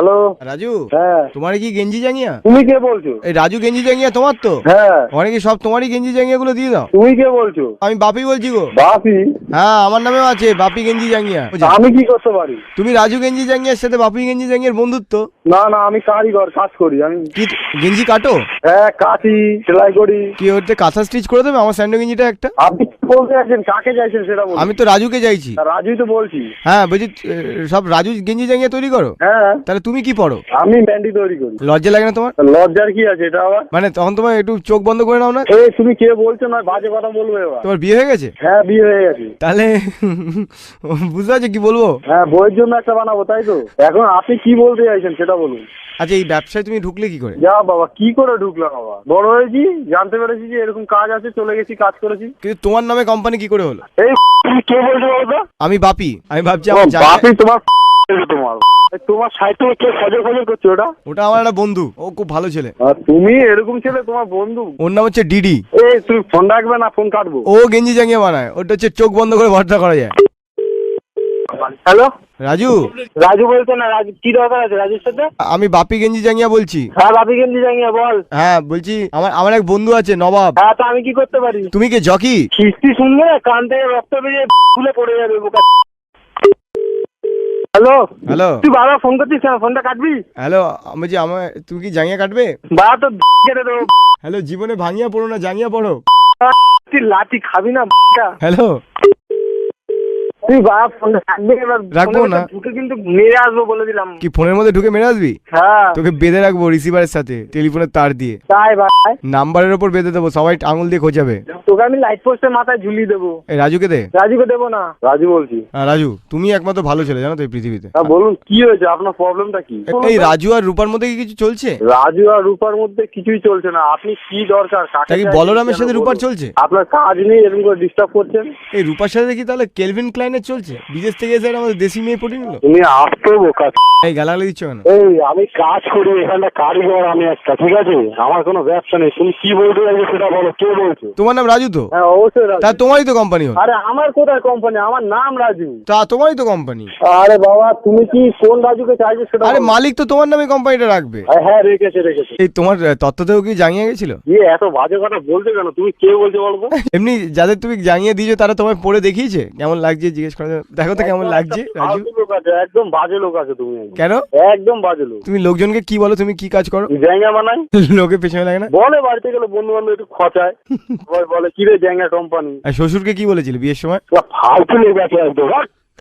Hello? Raju হ্যাঁ। তোমার কি গেঞ্জি জাঙ্গিয়া? তুমি কে বলছো? এই রাজু গেঞ্জি জাঙ্গিয়া তোমার তো? হ্যাঁ। সব তোমারই গেঞ্জি জাঙ্গিয়া গুলো দিয়ে দাও? তুমি কে বলছো? আমি বাপি বলছি গো। বাপি? হ্যাঁ আমার নামেও আছে বাপি গেঞ্জি জাঙ্গিয়া। আমি কি করতে পারি? তুমি রাজু গেঞ্জি জাঙ্গিয়ার সাথে বাপি গেঞ্জি জাঙ্গিয়ার বন্ধুত্ব? না না আমি কারিগর কাজ করি আমি কি গেঞ্জি কাটো? হ্যাঁ কাটি সেলাই করি। কি ওতে কাঁথা স্টিচ করে দেবে? আমার স্যান্ডো গেঞ্জিটা একটা? আপনি বলতে চাইছেন কাকে চাইছেন সেটা বলুন। আমি তো রাজুকে চাইছি রাজুই তো বলছি। হ্যাঁ বলছি সব রাজু গেঞ্জি জাঙ্গিয়া তৈরি করো? হ্যাঁ। তাহলে তুমি কি পড়ো? আমি ব্যান্ডি তৈরি করি। লজ্জা লাগে না তোমার? লজ্জার কি আছে এটা আবার? মানে তখন তোমার একটু চোখ বন্ধ করে নাও না? এই তুমি কে বলছো না বাজে কথা বলব এবার। তোমার বিয়ে হয়ে গেছে? হ্যাঁ বিয়ে হয়ে গেছে। তাহলে বুঝতে পারছ কি বলব? হ্যাঁ বইয়ের জন্য একটা বানাবো তাই তো? এখন আপনি কি বলতে চাইছেন সেটা বলুন। আচ্ছা এই ব্যবসায় তুমি ঢুকলে কি করে? যা বাবা কি করে ঢুকলাম বাবা? বড় হয়েছি জানতে পেরেছি যে এরকম কাজ আছে চলে গেছি কাজ করেছি। কিন্তু তোমার নামে কোম্পানি কি করে হলো? এই কে বলছো বলতো? আমি বাপি আমি ভাবছি আমার জায়গা- বাপি তোমার তোমার। এই তোমার সাইটে কে করছে ওটা? ওটা আমার একটা বন্ধু ও খুব ভালো ছেলে। আর তুমি এরকম ছেলে তোমার বন্ধু? ওর নাম হচ্ছে ডিডি। এই তুমি ফোন রাখবে না ফোন কাটবো? ও গেঞ্জি জাঙ্গিয়ে বানায় ওটা হচ্ছে চোখ বন্ধ করে ভরসা করা যায়। হ্যালো? রাজু? রাজু বলছো না রাজু কি দরকার আছে রাজুর সাথে? আমি বাপি গেঞ্জি জাঙ্গিয়া বলছি। হ্যাঁ বাপি গেঞ্জি জাঙ্গিয়া বল। হ্যাঁ বলছি আমার আমার এক বন্ধু আছে নবাব। হ্যাঁ তো আমি কি করতে পারি? তুমি কি জকি? খিস্তি শুনলে কান থেকে রক্ত বেরিয়ে ফুলে পড়ে যাবে বোকা। হ্যালো? হ্যালো? তুই বাবা ফোন করছিস? ফোনটা কাটবি? হ্যালো আমি বলছি আমার তুমি কি জাঙ্গিয়া কাটবে? বাবা তো কেটে দেবো। হ্যালো জীবনে ভাঙিয়া পড়ো না জাঙ্গিয়া পড়ো। তুই লাঠি খাবি না হ্যালো? তুই বাবা ফোনটা কাটবি এবার রাখব না। ঢুকে কিন্তু মেরে আসব বলে দিলাম। কি ফোনের মধ্যে ঢুকে মেরে আসবি? হ্যাঁ। তোকে বেঁধে রাখব রিসিভারের সাথে টেলিফোনের তার দিয়ে। তাই ভাই। নাম্বারের ওপর বেঁধে দেবো সবাই আঙুল দিয়ে খোঁজাবে। তোকে আমি লাইট পোস্টের মাথায় ঝুলিয়ে দেবো। এই রাজুকে দে। রাজুকে দেবো না। রাজু বলছি। হ্যাঁ, রাজু তুমি একমাত্র ভালো ছেলে জানো তো এই পৃথিবীতে। হ্যাঁ বলুন কি হয়েছে? আপনার প্রবলেমটা কি? এই রাজু আর রূপার মধ্যে কি কিছু চলছে? রাজু আর রূপার মধ্যে কিছুই চলছে না। আপনি কি দরকার? কাকে কি বলরামের সাথে রূপার চলছে? আপনার কাজ নেই এরকম করে ডিস্টার্ব করছেন? এই রূপার সাথে কি তাহলে কেলভিন ক্লাইনের চলছে? বিদেশ থেকে এসে আমাদের দেশি মেয়ে পটিয়ে নিল? তুমি আসতে বোকা এই গালাগালি দিচ্ছ কেন? এই আমি কাজ করি এখানটা কারিগর আমি একটা ঠিক আছে? আমার কোনো ব্যবসা নেই তুমি কি বলতে চাইছো সেটা বলো কে বলছো? তোমার নাম রাজু তো? হ্যাঁ অবশ্যই রাজু। তা তোমারই তো কোম্পানি হল আরে আমার কোথায় কোম্পানি আমার নাম রাজু। তা তোমারই তো কোম্পানি আরে বাবা তুমি কি কোন রাজুকে চাইছো সেটা আরে মালিক তো তোমার নামে কোম্পানিটা রাখবে। হ্যাঁ, হ্যাঁ রেখেছে রেখেছে। এই তোমার আহ, তত্ত্বতেও কি জানিয়ে গেছিল? ইয়ে এত বাজে কথা বলতে কেন? তুমি কে বলছো বলব এমনি যাদের তুমি জানিয়ে দিয়েছ তারা তোমায় পড়ে দেখিয়েছে? কেমন লাগছে জিজ্ঞেস করে দেখো তো কেমন লাগছে রাজু? একদম বাজে লোক আছে তুমি। কেন? একদম বাজে লোক। তুমি লোকজনকে কি বলো তুমি কি কাজ করো? জ্যাঙ্গা বানাই লোকে পেছনে লাগে না? বলে বাড়িতে গেলে বন্ধু বান্ধব একটু খচায়। বলে কি রে জ্যাঙ্গা কোম্পানি আর শ্বশুরকে কি বলেছিল বিয়ের সময়? ফালতু লোক আছে একদম।